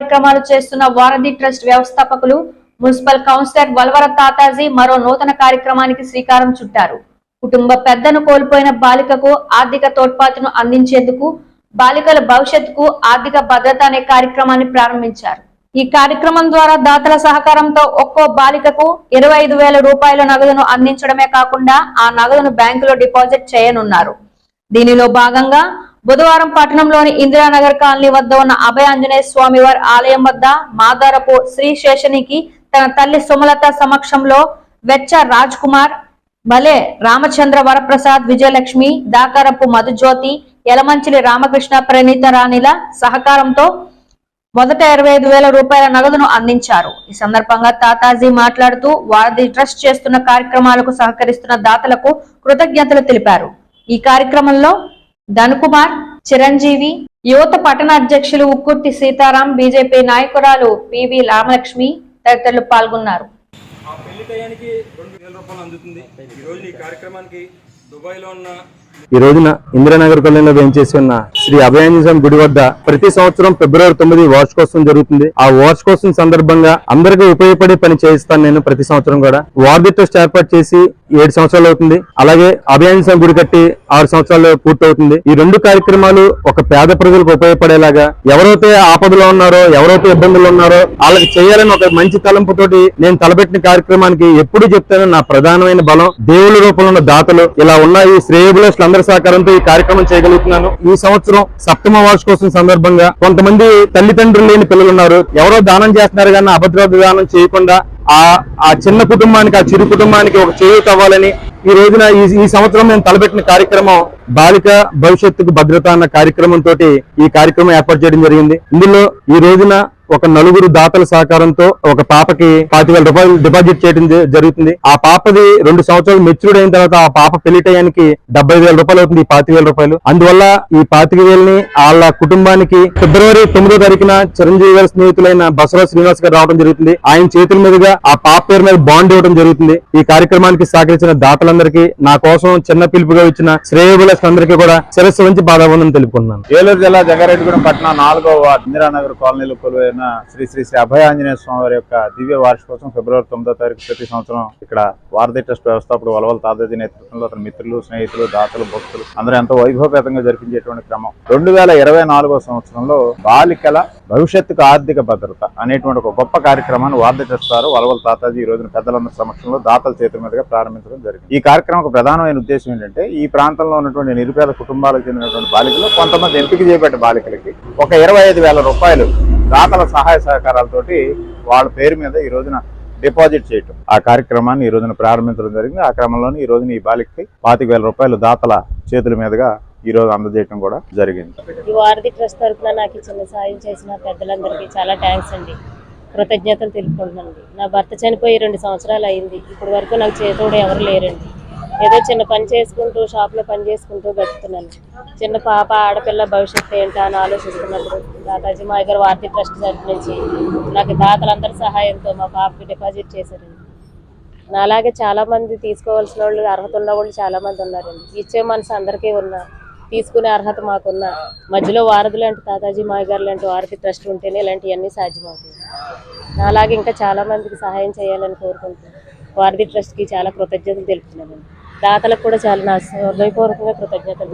కార్యక్రమాలు చేస్తున్న వారధి ట్రస్ట్ వ్యవస్థాపకులు మున్సిపల్ కౌన్సిలర్ వల్వర తాతాజీ మరో నూతన కార్యక్రమానికి శ్రీకారం చుట్టారు. కుటుంబ పెద్దను కోల్పోయిన బాలికకు ఆర్థిక తోడ్పాటును అందించేందుకు బాలికల భవిష్యత్తుకు ఆర్థిక భద్రత అనే కార్యక్రమాన్ని ప్రారంభించారు. ఈ కార్యక్రమం ద్వారా దాతల సహకారంతో ఒక్కో బాలికకు ఇరవై ఐదు వేల రూపాయల నగదును అందించడమే కాకుండా ఆ నగదును బ్యాంకులో డిపాజిట్ చేయనున్నారు. దీనిలో భాగంగా బుధవారం పట్టణంలోని ఇందిరానగర్ కాలనీ వద్ద ఉన్న అభయ ఆంజనేయ స్వామి వారి ఆలయం వద్ద మాదారపు శ్రీ శేషనికి తన తల్లి సుమలత సమక్షంలో వెచ్చ రాజ్ కుమార్ భలే రామచంద్ర వరప్రసాద్ విజయలక్ష్మి దాకారపు మధుజ్యోతి యలమంచిలి రామకృష్ణ ప్రణీత రాణిల సహకారంతో మొదట ఇరవై ఐదు వేల రూపాయల నగదును అందించారు. ఈ సందర్భంగా తాతాజీ మాట్లాడుతూ వారధి ట్రస్ట్ చేస్తున్న కార్యక్రమాలకు సహకరిస్తున్న దాతలకు కృతజ్ఞతలు తెలిపారు. ఈ కార్యక్రమంలో ధనుకుమార్ చిరంజీవి యువత పట్టణ అధ్యక్షులు ఉక్కుర్తి సీతారాం బీజేపీ నాయకురాలు పివి రామలక్ష్మి తదితరులు పాల్గొన్నారు. ఆ పెళ్ళి టయానికి రెండు వేల రూపాయలు అందుతుంది. ఈ రోజు ఈ కార్యక్రమానికి దుబాయ్లో ఉన్న ఈ రోజున ఇందిరానగర్ కాలనీలో వేయించేసి ఉన్న శ్రీ అభయాంజనేయ గుడి వద్ద ప్రతి సంవత్సరం ఫిబ్రవరి తొమ్మిది వార్షికోత్సవం జరుగుతుంది. ఆ వార్షికోత్సవం సందర్భంగా అందరికీ ఉపయోగపడే పని చేయిస్తాను నేను ప్రతి సంవత్సరం కూడా. వార్డు ట్రస్ట్ ఏర్పాటు చేసి ఏడు సంవత్సరాలు అవుతుంది. అలాగే అభయాంజనేయ గుడి కట్టి ఆరు సంవత్సరాలు పూర్తవుతుంది. ఈ రెండు కార్యక్రమాలు ఒక పేద ప్రజలకు ఉపయోగపడేలాగా ఎవరైతే ఆపదలో ఉన్నారో ఎవరైతే ఇబ్బందులు ఉన్నారో వాళ్ళకి చేయాలని ఒక మంచి తలంపుతోటి నేను తలపెట్టిన కార్యక్రమానికి ఎప్పుడు చెప్తాను నా ప్రధానమైన బలం దేవుళ్ళ రూపంలో ఉన్న దాతలు ఇలా ఉన్న ఈ శ్రేయబులస్టులు అందరి సహకారంతో ఈ కార్యక్రమం చేయగలుగుతున్నాను. ఈ సంవత్సరం సప్తమ వార్షికోత్సవం సందర్భంగా కొంతమంది తల్లిదండ్రులు లేని పిల్లలు ఉన్నారు ఎవరో దానం చేస్తున్నారు కానీ అభద్ర దానం చేయకుండా ఆ ఆ చిన్న కుటుంబానికి ఆ చిరు కుటుంబానికి ఒక చేయూత అవ్వాలని ఈ రోజున ఈ ఈ సంవత్సరం మేము తలపెట్టిన కార్యక్రమం బాలిక భవిష్యత్తుకు భద్రత అన్న కార్యక్రమం తోటి ఈ కార్యక్రమం ఏర్పాటు చేయడం జరిగింది. ఇందులో ఈ రోజున ఒక నలుగురు దాతల సహకారంతో ఒక పాపకి పాతి వేల రూపాయలు డిపాజిట్ చేయడం జరుగుతుంది. ఆ పాపది రెండు సంవత్సరాలు మెచ్యూర్డ్ అయిన తర్వాత ఆ పాప పెళ్ళి టయానికి డెబ్బై వేల రూపాయలు అవుతుంది ఈ వేల రూపాయలు. అందువల్ల ఈ పాతిక వేలని వాళ్ళ కుటుంబానికి ఫిబ్రవరి తొమ్మిదో తారీఖున చిరంజీవి గారి స్నేహితులైన బసవ శ్రీనివాస్ గారు రావడం జరుగుతుంది. ఆయన చేతుల మీదుగా ఆ పాప పేరు మీద బాండ్ ఇవ్వడం జరుగుతుంది. ఈ కార్యక్రమానికి సహకరించిన దాతలందరికీ నా కోసం చిన్న పిలుపుగా ఇచ్చిన శ్రేయబులస్ అందరికీ కూడా శిరస్సు వంచి బాధాబంధం తెలుపుకున్నాను ఏలూరు జిల్లా జంగారెడ్డిగూడెం పట్టణం నాలుగో వార్డు ఇందిరానగర్ కాలనీలో కొలువైన శ్రీ శ్రీ శ్రీ అభయ ఆంజనేయ స్వామి వారి యొక్క దివ్య వార్షికోత్సవం ఫిబ్రవరి తొమ్మిదో తారీఖు ప్రతి సంవత్సరం ఇక్కడ వారధి ట్రస్ట్ వ్యవస్థాపకుడు వలవల తాదాజీ నేతృత్వంలో అతని మిత్రులు స్నేహితులు దాతలు భక్తులు అందరూ ఎంతో వైభవపేతంగా జరిపించేటువంటి క్రమం. రెండు వేల ఇరవై సంవత్సరంలో బాలికల భవిష్యత్తుకు ఆర్థిక భద్రత అనేటువంటి ఒక గొప్ప కార్యక్రమాన్ని వార్త చేస్తారు. వలవల తాతాజీ ఈ రోజున పెద్దలందరి సమక్షంలో దాతల చేతుల మీదుగా ప్రారంభించడం జరిగింది. ఈ కార్యక్రమం ప్రధానమైన ఉద్దేశం ఏంటంటే ఈ ప్రాంతంలో ఉన్నటువంటి నిరుపేద కుటుంబాలకు చెందినటువంటి బాలికలు కొంతమంది ఎంపిక చేయబడ్డ బాలికలకి ఒక ఇరవై ఐదు వేల రూపాయలు దాతల సహాయ సహకారాలతోటి వాళ్ళ పేరు మీద ఈ రోజున డిపాజిట్ చేయటం. ఆ కార్యక్రమాన్ని ఈ రోజున ప్రారంభించడం జరిగింది. ఆ క్రమంలోనే ఈ రోజున ఈ బాలికకి పాతిక వేల రూపాయలు దాతల చేతుల మీదుగా ఈ రోజు అందజేయటం కూడా జరిగింది. ఈ వారధి ట్రస్ట్ తరఫున నాకు ఈ చిన్న సాయం చేసిన పెద్దలందరికీ చాలా థ్యాంక్స్ అండి. కృతజ్ఞతలు తెలుపుకుంటున్నానండి నా భర్త చనిపోయి రెండు సంవత్సరాలు అయింది. ఇప్పటి వరకు నాకు చేతోడు ఎవరు లేరండి. ఏదో చిన్న పని చేసుకుంటూ షాప్లో పని చేసుకుంటూ బతుకుతున్నాను. చిన్న పాప ఆడపిల్ల భవిష్యత్తు ఏంటా అని ఆలోచిస్తున్నప్పుడు దాతాజీ మా దగ్గర వారధి ట్రస్ట్ తరఫు నుంచి నాకు దాతలందరి సహాయంతో మా పాపకి డిపాజిట్ చేశారండి. నా అలాగే చాలామంది తీసుకోవాల్సిన వాళ్ళు అర్హత ఉన్న వాళ్ళు చాలామంది ఉన్నారండి. ఇచ్చే మనసు అందరికీ ఉన్నారు తీసుకునే అర్హత మాకున్న మధ్యలో వారధి లాంటి తాతాజీ మాయ గారు లాంటి వారధి ట్రస్ట్ ఉంటేనే ఇలాంటివన్నీ సాధ్యమవుతుంది అలాగే ఇంకా చాలా మందికి సహాయం చేయాలని కోరుకుంటున్నాను వారధి ట్రస్ట్కి చాలా కృతజ్ఞతలు తెలుపుతున్నాను. దాతలకు కూడా చాలా నా హృదయపూర్వకంగా కృతజ్ఞతలు